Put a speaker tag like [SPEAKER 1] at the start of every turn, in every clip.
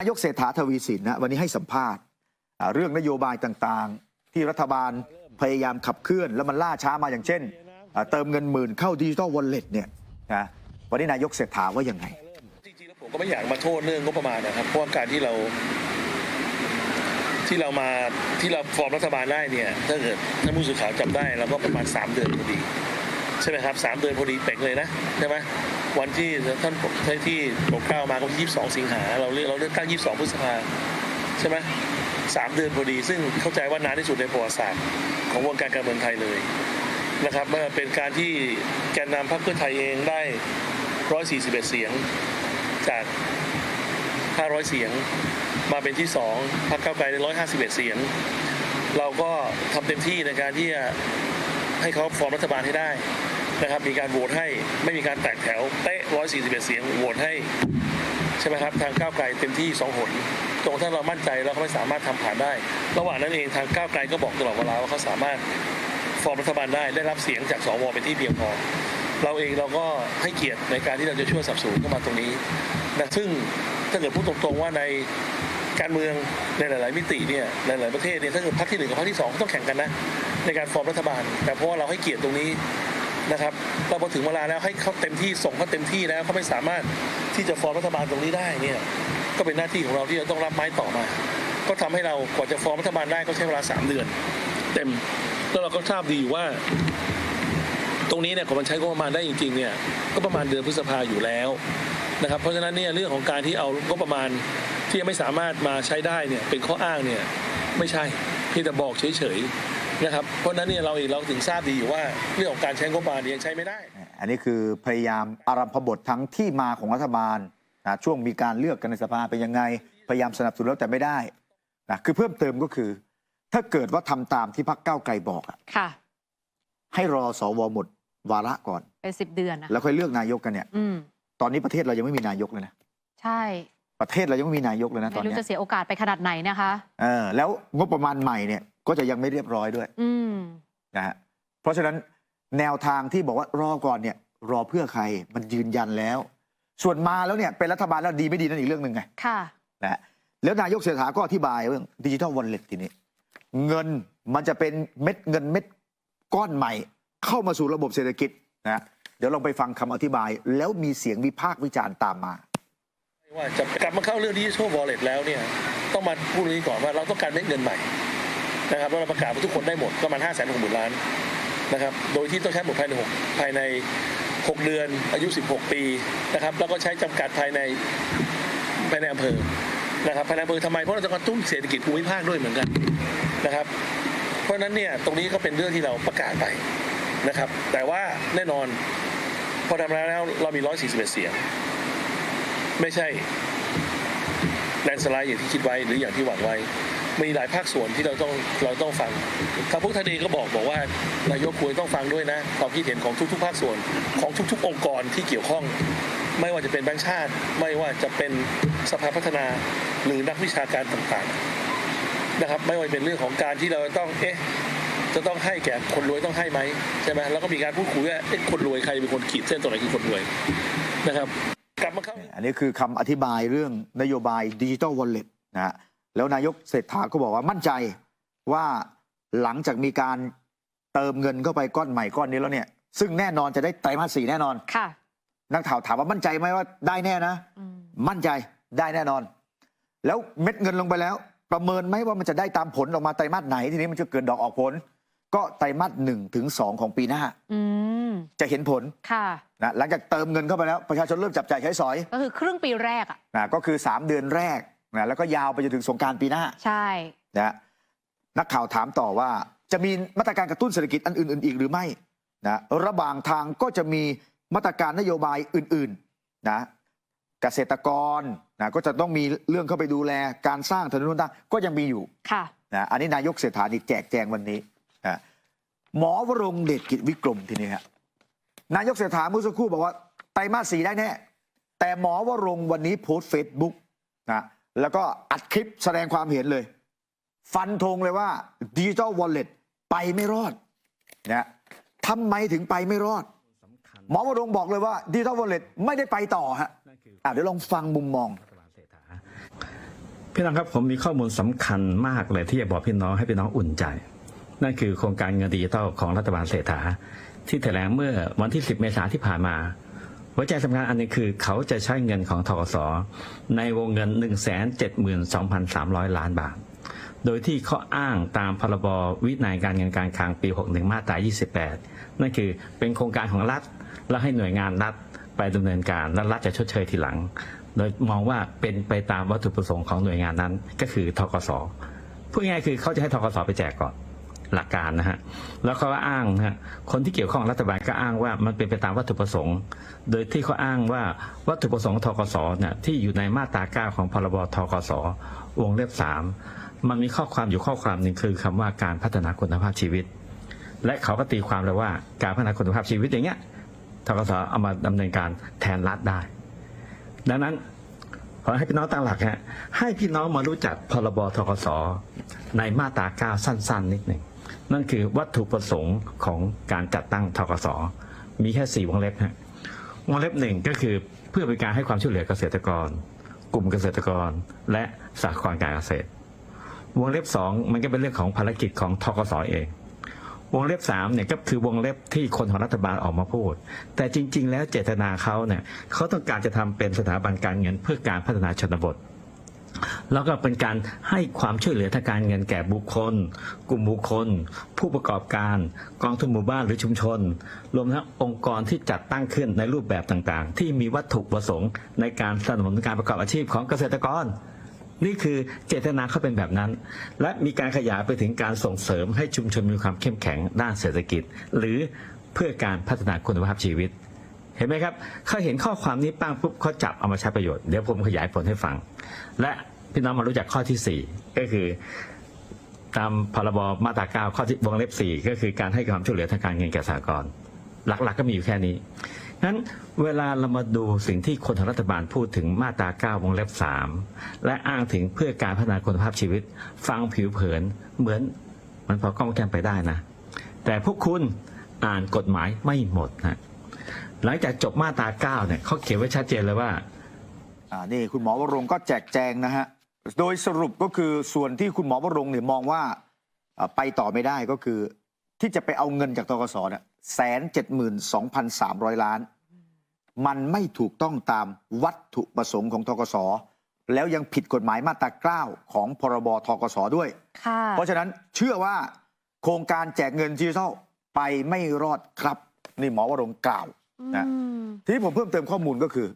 [SPEAKER 1] นายกเศรษฐาทวีสินนะวันนี้ให้สัมภาษณ์เรื่องนโยบายต่างๆ ที่รัฐบาลพยายามขับเคลื่อน แล้วมันล่าช้ามาอย่างเช่น เติมเงินหมื่นเข้าดิจิตอลวอลเล็ตเนี่ยนะวันนี้นายกเศรษฐาว่ายังไง
[SPEAKER 2] จริงๆแล้วผมก็ไม่อยากมาโทษเรื่องงบประมาณนะครับเพราะการที่เรา ที่เรามาที่เราฟอร์มรัฐบาลได้เนี่ยถ้าเกิดท่านผู้สื่อข่าวจำได้เราก็ประมาณ 3 เดือนพอดี ใช่ไหมครับสามเดือนพอดีเป่งเลยนะใช่ไหม วันที่ท่านที่ปรดเกล้ามาก็ที่22สิงหาเราเลือกเราเลือกตั้ง22พฤษภาใช่ไหมสามเดือนพอดี ซึ่งเข้าใจว่านานที่สุดในประวัติศาสตร์ของวงการการเมืองไทยเลยนะครับเมื่อเป็นการที่แกนนำพรรคเพื่อไทยเองได้ 141 เสียงจาก 500 เสียง มาเป็นที่ 2พรรคก้าวไกลได้ 151 เสียง เราก็ทำเต็มที่ในการที่จะให้เขาฟอร์มรัฐบาลให้ได้ นะครับมีการโหวตให้ไม่มีการแตกแถวเตะ141 เสียงโหวตให้ใช่ไหมครับทางก้าวไกลเต็มที่2หนตรงถ้านเรามั่นใจเราก็ไม่สามารถทำผ่านได้ ระหว่างนั้นเองทางก้าวไกลก็บอกตลอดเวลาว่าเขาสามารถฟอร์มรัฐบาลได้ได้รับเสียงจากสวเป็นที่เพียงพอเราเองเราก็ให้เกียรติในการที่เราจะช่วยสับสนุนเข้ามาตรงนี้นะซึ่งถ้าเกิดพูดตรงๆว่าในการเมืองในหลาย ๆ มิติเนี่ยหลายๆประเทศเนี่ยถ้าเกิดพรรคที่หนึ่งกับพรรคที่สองต้องแข่งกันนะในการฟอร์มรัฐบาล แต่เพราะว่าเราให้เกียรติตรงนี้ นะครับเราพอถึงเวลาแล้วให้เขาเต็มที่ส่งเขาเต็มที่แล้วเขาไม่สามารถที่จะฟอร์มรัฐบาลตรงนี้ได้เนี่ยก็เป็นหน้าที่ของเราที่จะต้องรับไม้ต่อมา ก็ทำให้เรากว่าจะฟอร์มรัฐบาลได้ก็ใช้เวลาสามเดือน เต็มแล้วเราก็ทราบดีว่า ตรงนี้เนี่ยกว่ามันใช้งบประมาณได้จริงๆเนี่ยก็ประมาณเดือนพฤษภาอยู่แล้วนะครับเพราะฉะนั้นเนี่ยเรื่องของการที่เอางบประมาณที่ยังไม่สามารถมาใช้ได้เนี่ยเป็นข้ออ้างเนี่ยไม่ใช่เพียงแต่บอกเฉยๆ นะครับเพราะฉะนั้นเนี่ยเราเองเราถึงทราบดีอยู่ว่าเรื่องของการใช้งบประมาณเนี่ยยังใช้ไม่ได้
[SPEAKER 1] อันนี้คือพยายามอารัมพบททั้งที่มาของรัฐบาลนะช่วงมีการเลือกกันในสภาเป็นยังไง พยายามสนับสนุนแล้วแต่ไม่ได้นะคือเพิ่มเติมก็คือ ถ้าเกิดว่าทำตามที่พรรคก้าวไกลบอกอะ
[SPEAKER 3] ค่ะ
[SPEAKER 1] ให้รอสวหมดวาระก่อน
[SPEAKER 3] เป็นสิบเดือนนะ
[SPEAKER 1] แล้วค่อยเลือกนายกกันเนี่ย
[SPEAKER 3] อืม
[SPEAKER 1] ตอนนี้ประเทศเรายังไม่มีนายกเลยนะ
[SPEAKER 3] ใช่
[SPEAKER 1] ประเทศเรายังไม่มีนายกเลยนะตอ
[SPEAKER 3] ไม่
[SPEAKER 1] น
[SPEAKER 3] รู้
[SPEAKER 1] เนี้ย
[SPEAKER 3] จะเสียโอกาสไปขนาดไหนนะคะ
[SPEAKER 1] เออแล้วงบประมาณใหม่เนี่ยก็จะยังไม่เรียบร้อยด้วย
[SPEAKER 3] อืม
[SPEAKER 1] นะฮะเพราะฉะนั้นแนวทางที่บอกว่ารอก่อนเนี่ยรอเพื่อใครมันยืนยันแล้ว ส่วนมาแล้วเนี่ยเป็นรัฐบาลแล้วดีไม่ดีนั่นอีกเรื่องหนึ่งไง
[SPEAKER 3] ค่ะ
[SPEAKER 1] นะฮะแล้วนายกเศรษฐาก็อธิบายเรื่องดิจิทัลวอลเล็ตทีนี้ เงินมันจะเป็นเม็ดเงินเม็ดก้อนใหม่ เข้ามาสู่ระบบเศรษฐกิจนะฮะเดี๋ยวลองไปฟังคำอธิบาย แล้วมีเสียงวิพากษ์วิจารณ์ตามมา
[SPEAKER 2] ว่าจะกลับมาเข้าเรื่องดิจิทัลวอลเล็ตแล้วเนี่ยต้องมาพูดเรื่องนี้ก่อนว่าเราต้องการเม็ดเงินใหม่นะครับแล้วเราประกาศว่าทุกคนได้หมดประมาณ5 6 0 0 0 0ล้านนะครับโดยที่ต้องใช้หมดภายในหกภายใน 6 เดือนอายุ 16 ปีนะครับแล้วก็ใช้จำกัดภายในภายในอำเภอนะครับภายในอำเภอทำไมเพราะเราต้องกระตุ้นเศรษฐกิจภูมิภาคด้วยเหมือนกันนะครับ เพราะฉะนั้นเนี่ยตรงนี้ก็เป็นเรื่องที่เราประกาศไปนะครับ แต่ว่าแน่นอนพอทำแล้วเรามี 141 เสียง ไม่ใช่แลนสไลด์อย่างที่คิดไว้หรืออย่างที่หวังไว้ มีหลายภาคส่วนที่เราต้องเราต้องฟังทางพวกทนเองก็บอกบอกว่านายกควรต้องฟังด้วยนะความคิดเห็นของทุก ๆ ภาคส่วนของทุก ๆ องค์กรที่เกี่ยวข้อง ไม่ว่าจะเป็นแบงค์ชาติ ไม่ว่าจะเป็นสภาพัฒนาหรือนักวิชาการต่างๆนะครับ ไม่ว่าจะเป็นเรื่องของการที่เราต้องเอ๊ะจะต้องให้แก่คนรวยต้องให้ไหมใช่ไหมแล้วก็มีการพูดคุยว่าเอ๊คนรวยใครเป็นคนขีดเส้นตรงไหนคือคนรวยนะครับ มาเข้า
[SPEAKER 1] อันนี้คือคำอธิบายเรื่องนโยบายดิจิทัลวอลเล็ตนะฮะแล้วนายกเศรษฐาก็บอกว่ามั่นใจว่าหลังจากมีการเติมเงินเข้าไปก้อนใหม่ก้อนนี้แล้วเนี่ย ซึ่งแน่นอนจะได้ไตรมาสสี่แน่นอน
[SPEAKER 3] ค่ะ
[SPEAKER 1] นักข่าวถามว่ามั่นใจไหมว่าได้แน่นะ
[SPEAKER 3] อืม
[SPEAKER 1] มั่นใจได้แน่นอน แล้วเม็ดเงินลงไปแล้ว ประเมินไหมว่ามันจะได้ตามผลออกมาไตรมาสไหน ทีนี้มันจะเกิดดอกออกผล ก็ไตรมาสหนึ่งถึงสองของปีหน้า
[SPEAKER 3] อืม
[SPEAKER 1] จะเห็นผล
[SPEAKER 3] ค่ะ
[SPEAKER 1] นะหลังจากเติมเงินเข้าไปแล้ว ประชาชนเริ่มจับจ่ายใช้สอย
[SPEAKER 3] ก็คือครึ่งปีแรกอะ
[SPEAKER 1] นะก็คือ 3 เดือนแรกนะแล้วก็ยาวไปจนถึงสงกรารปีหน้า
[SPEAKER 3] ใช่
[SPEAKER 1] นะนักข่าวถามต่อว่าจะมีมาตรการกระตุ้นเศรษฐกิจอันอื่น ๆ อีกหรือไม่นะระหว่างทางก็จะมีมาตรการนโยบายอื่นๆนะเกษตรกรนะก็จะต้องมีเรื่องเข้าไปดูแลการสร้างถนนต่างก็ยังมีอยู่
[SPEAKER 3] ค่ะ
[SPEAKER 1] นะอันนี้นายกเศรษฐานี่แจกแจงวันนี้นะหมอวรงค์เดชกิจวิกรมทีนี้ฮะ นายกเศรษฐาเมื่อสักครู่บอกว่าไตรมาสสีได้แน่แต่หมอวรงวันนี้โพสต์เฟซบุ๊กนะแล้วก็อัดคลิปแสดงความเห็นเลย ฟันธงเลยว่าดิจิ t a ลวอลเล็ตไปไม่รอดนะทำไมถึงไปไม่รอด หมอวรงบอกเลยว่าดิจิ t a ลวอลเล็ตไม่ได้ไปต่อฮะอะเดี๋ยวลองฟังมุมมอง
[SPEAKER 4] รัฐบาลเศรษฐาพี่น้องครับผมมีข้อมูลสำคัญมากเลยที่จะบอกพี่น้องให้พี่น้องอุ่นใจ นั่นคือโครงการเงินดิจิตอลของรัฐบาลเศรษฐา ที่แถลงเมื่อวันที่ 10 เมษายนที่ผ่านมาหัวใจสำคัญอันนึงคือเขาจะใช้เงินของทกสในวงเงิน 172,300 ล้านบาท โดยที่เขาอ้างตามพรบวินัยการเงินการคลังปี 61 มาตรา 28 นั่นคือเป็นโครงการของรัฐ และให้หน่วยงานรัฐไปดำเนินการและรัฐจะชดเชยทีหลัง โดยมองว่าเป็นไปตามวัตถุประสงค์ของหน่วยงานนั้น ก็คือทกสพูดง่ายคือเขาจะให้ทกสไปแจกก่อน หลักการนะฮะแล้วเขาก็อ้างนะฮะคนที่เกี่ยวข้องรัฐบาลก็อ้างว่ามันเป็นไปตามวัตถุประสงค์ โดยที่เขาอ้างว่าวัตถุประสงค์ทกสเนี่ยที่อยู่ในมาตรา 9 ของพรบทกสวงเล็บ3มันมีข้อความอยู่ข้อความหนึ่งคือคำว่าการพัฒนาคุณภาพชีวิต และเขาก็ตีความเลยว่าการพัฒนาคุณภาพชีวิตอย่างเงี้ยทกสเอามาดำเนินการแทนรัฐได้ ดังนั้นขอให้พี่น้องตั้งหลักฮะให้พี่น้องมารู้จักพรบทกสในมาตรา 9 สั้น ๆ นิดหนึ่ง นั่นคือวัตถุประสงค์ของการจัดตั้งทกสมีแค่สี่วงเล็บฮะวงเล็บหนึ่งก็คือเพื่อเป็นการให้ความช่วยเหลือเกษตรกร กลุ่มเกษตรกร และสหกรณ์การเกษตร วงเล็บสองมันก็เป็นเรื่องของภารกิจของทกสเองวงเล็บสามเนี่ยก็คือวงเล็บที่คนของรัฐบาลออกมาพูด แต่จริง ๆ แล้วเจตนาเขาเนี่ยเขาต้องการจะทำเป็นสถาบันการเงินเพื่อการพัฒนาชนบท แล้วก็เป็นการให้ความช่วยเหลือทางการเงินแก่บุคคล กลุ่มบุคคล ผู้ประกอบการ กองทุนหมู่บ้านหรือชุมชน รวมทั้งองค์กรที่จัดตั้งขึ้นในรูปแบบต่างๆ ที่มีวัตถุประสงค์ ในการสนับสนุนการประกอบอาชีพของเกษตรกรนี่คือเจตนาเขาเป็นแบบนั้น และมีการขยายไปถึงการส่งเสริมให้ชุมชนมีความเข้มแข็งด้านเศรษฐกิจ หรือเพื่อการพัฒนาคุณภาพชีวิต เห็นไหมครับเขาเห็นข้อความนี้ปั้งปุ๊บเขาจับเอามาใช้ประโยชน์ เดี๋ยวผมขยายผลให้ฟัง และ พี่น้องมารู้จักข้อที่ 4 ก็คือตามพรบมาตรา 9 ข้อที่วงเล็บ 4 ก็คือการให้ความช่วยเหลือทางการเงินแก่สหกรณ์หลัก ๆ ก็มีอยู่แค่นี้นั้นเวลาเรามาดูสิ่งที่คนทางรัฐบาลพูดถึงมาตรา 9 วงเล็บ 3 และอ้างถึงเพื่อการพัฒนาคุณภาพชีวิต ฟังผิวเผินเหมือนมันพอก้องแก้มไปได้นะ แต่พวกคุณอ่านกฎหมายไม่หมดนะหลังจากจบมาตรา 9 เนี่ยเขาเขียนไว้ชัดเจนเลยว่า
[SPEAKER 1] อ่านี่คุณหมอวรงค์ก็แจกแจงนะฮะ โดยสรุปก็คือส่วนที่คุณหมอวรงค์เนี่ยมองว่าอ่าไปต่อไม่ได้ก็คือ ที่จะไปเอาเงินจากตกสเนี่ยแสนเจ็ดหมื่นสองพันสามร้อยล้าน มันไม่ถูกต้องตามวัตถุประสงค์ของทกสแล้วยังผิดกฎหมายมาตราเก้าของพรบทกสด้วย
[SPEAKER 3] ค่ะ
[SPEAKER 1] เพราะฉะนั้นเชื่อว่าโครงการแจกเงินดิจิทัลไปไม่รอดครับ นี่หมอวรงค์กล่าวนะ
[SPEAKER 3] อืม
[SPEAKER 1] ทีนี้ผมเพิ่มเติมข้อมูลก็คือ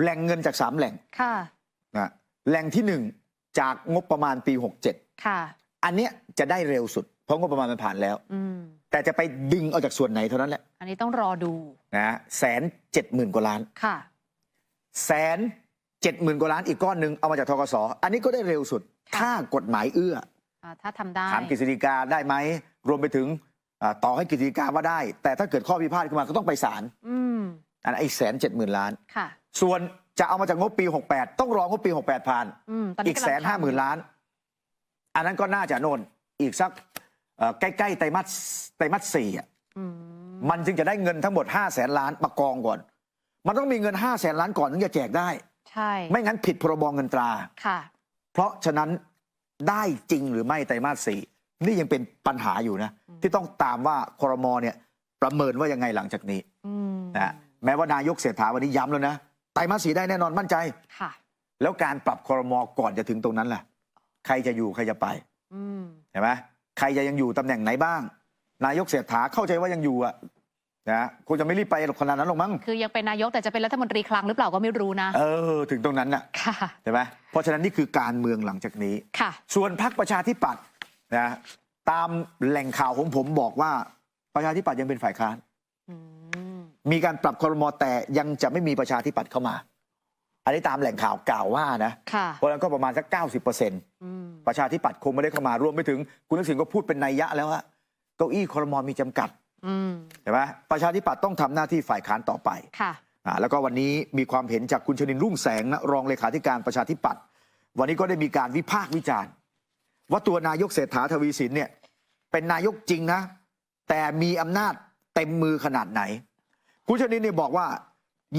[SPEAKER 1] แหล่งเงินจากสามแหล่ง
[SPEAKER 3] ค่ะ
[SPEAKER 1] นะ แหล่งที่หนึ่งจากงบประมาณปี 67
[SPEAKER 3] ค่ะ
[SPEAKER 1] อันเนี้ยจะได้เร็วสุด เพราะงบประมาณมันผ่านแล้ว
[SPEAKER 3] อืม
[SPEAKER 1] แต่จะไปดึงเอาจากส่วนไหนเท่านั้นแหละ
[SPEAKER 3] อันนี้ต้องรอดู
[SPEAKER 1] นะแสนเจ็ดหมื่นกว่าล้าน
[SPEAKER 3] ค่ะ
[SPEAKER 1] แสนเจ็ดหมื่นกว่าล้านอีกก้อนหนึ่งเอามาจากทกสอันนี้ก็ได้เร็วสุด
[SPEAKER 3] ค่ะ
[SPEAKER 1] ถ้ากฎหมายเอื้อ
[SPEAKER 3] อ่าถ้าทำได้
[SPEAKER 1] ถามกฤษฎีกาได้ไหม รวมไปถึงอ่าต่อให้กฤษฎีกาว่าได้ แต่ถ้าเกิดข้อพิพาทขึ้นมาก็ต้องไปศาล
[SPEAKER 3] อืม
[SPEAKER 1] อันไอ้แสนเจ็ดหมื่นล้าน
[SPEAKER 3] ค่ะ
[SPEAKER 1] ส่วน จะเอามาจากงบปี 68 ต้องรองบปี 68 ผ่าน
[SPEAKER 3] อืมตอน
[SPEAKER 1] อี
[SPEAKER 3] นี้
[SPEAKER 1] ก
[SPEAKER 3] กำลั
[SPEAKER 1] แส
[SPEAKER 3] ง
[SPEAKER 1] นห้าหมื่น
[SPEAKER 3] ทำ
[SPEAKER 1] ล้าน อันนั้นก็น่าจะโน่นอีกสักเอ่อใกล้ๆไตรมาสไตรมาสสี่อะ
[SPEAKER 3] อืม
[SPEAKER 1] มันจึงจะได้เงินทั้งหมด5้าแสนล้านมากองก่อน มันต้องมีเงิน5้าแสนล้านก่อนถึงจะแจกได้
[SPEAKER 3] ใช่
[SPEAKER 1] ไม่งั้นผิดพรบเงินตรา
[SPEAKER 3] ค่ะ
[SPEAKER 1] เพราะฉะนั้นได้จริงหรือไม่ไตรมาสสี่นี่ยังเป็นปัญหาอยู่นะ
[SPEAKER 3] อืม
[SPEAKER 1] ที่ต้องตามว่าครมเนี่ยประเมินว่ายังไงหลังจากนี้
[SPEAKER 3] อืม
[SPEAKER 1] นะแม้ว่านายกเศรษฐาวันนี้ย้ำแล้วนะ ไตรมาสสี่ได้แน่นอนมั่นใจ
[SPEAKER 3] ค่ะ
[SPEAKER 1] แล้วการปรับครมก่อนจะถึงตรงนั้นล่ะ ใครจะอยู่ใครจะไป
[SPEAKER 3] อืม
[SPEAKER 1] ใช่ไหมใครจะยังอยู่ตำแหน่งไหนบ้าง นายกเศรษฐาเข้าใจว่ายังอยู่อะนะคงจะไม่รีบไปหรอกขนาดนั้นหรอกมั้ง
[SPEAKER 3] คือยังเป็นนายกแต่จะเป็นรัฐมนตรีคลังหรือเปล่าก็ไม่รู้นะ
[SPEAKER 1] เออ ถึงตรงนั้นน่ะ
[SPEAKER 3] ค่ะ
[SPEAKER 1] ใช่ไหมเพราะฉะนั้นนี่คือการเมืองหลังจากนี้
[SPEAKER 3] ค่ะ
[SPEAKER 1] ส่วนพรรคประชาธิปัตย์นะตามแหล่งข่าวของผมบอกว่าประชาธิปัตย์ยังเป็นฝ่ายค้าน
[SPEAKER 3] อืม
[SPEAKER 1] มีการปรับครมแต่ยังจะไม่มีประชาธิปัตย์เข้ามา อันนี้ตามแหล่งข่าวกล่าวว่านะ
[SPEAKER 3] ค่ะ
[SPEAKER 1] เพราะฉะนั้นก็ประมาณสัก 90%เปอร์เซ็นต์
[SPEAKER 3] อืม
[SPEAKER 1] ประชาธิปัตย์คงไม่ได้เข้ามารวมไปถึงคุณทักษิณก็พูดเป็นนัยยะแล้วว่าเก้าอี้ครมมีจำกัด
[SPEAKER 3] อืม
[SPEAKER 1] ใช่ไหมประชาธิปัตย์ต้องทำหน้าที่ฝ่ายค้านต่อไป
[SPEAKER 3] ค่ะ
[SPEAKER 1] อ่าแล้วก็วันนี้มีความเห็นจากคุณชนินทร์รุ่งแสงนะรองเลขาธิการประชาธิปัตย์วันนี้ก็ได้มีการวิพากษ์วิจารณ์ ว่าตัวนายกเศรษฐาทวีสินเนี่ยเป็นนายกจริงนะ แต่มีอำนาจเต็มมือขนาดไหน คุณชนินทร์เนี่ยบอกว่า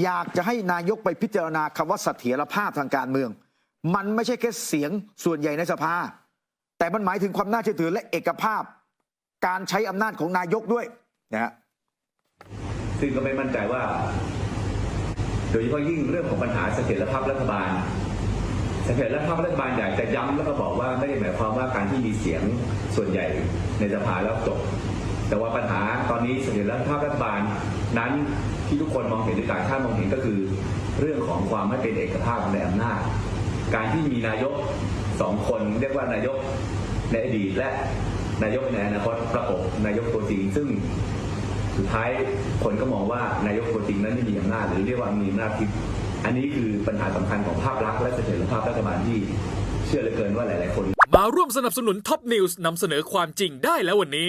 [SPEAKER 1] อยากจะให้นายกไปพิจารณาคำว่าเสถียรภาพทางการเมือง มันไม่ใช่แค่เสียงส่วนใหญ่ในสภา แต่มันหมายถึงความน่าเชื่อถือและเอกภาพ การใช้อำนาจของนายกด้วยนะฮะ
[SPEAKER 5] ซึ่งก็ไม่มั่นใจว่า โดยเฉพาะยิ่งเรื่องของปัญหาเสถียรภาพรัฐบาลเสถียรภาพรัฐบาลอยากจะย้ำแล้วก็บอกว่าไม่ได้หมายความว่าการที่มีเสียงส่วนใหญ่ในสภาแล้วจบแต่ว่าปัญหาตอนนี้เสถียรภาพรัฐบาล นั้นที่ทุกคนมองเห็นหรือต่างชาติมองเห็นก็คือ เรื่องของความไม่เป็นเอกภาพในอำนาจ การที่มีนายกสองคนเรียกว่านายกในอดีตและนายกในอนาคตประกบนายกตัวจริง ซึ่งสุดท้ายคนก็มองว่านายกตัวจริงนั้นไม่มีอำนาจหรือเรียกว่ามีอำนาจทิพย์อันนี้คือปัญหาสำคัญของภาพลักษณ์และเสถียรภาพรัฐบาลที่เชื่อเหลือเกินว่าหลาย ๆ คน
[SPEAKER 6] มาร่วมสนับสนุนท็อปนิวส์นำเสนอความจริงได้แล้ววันนี้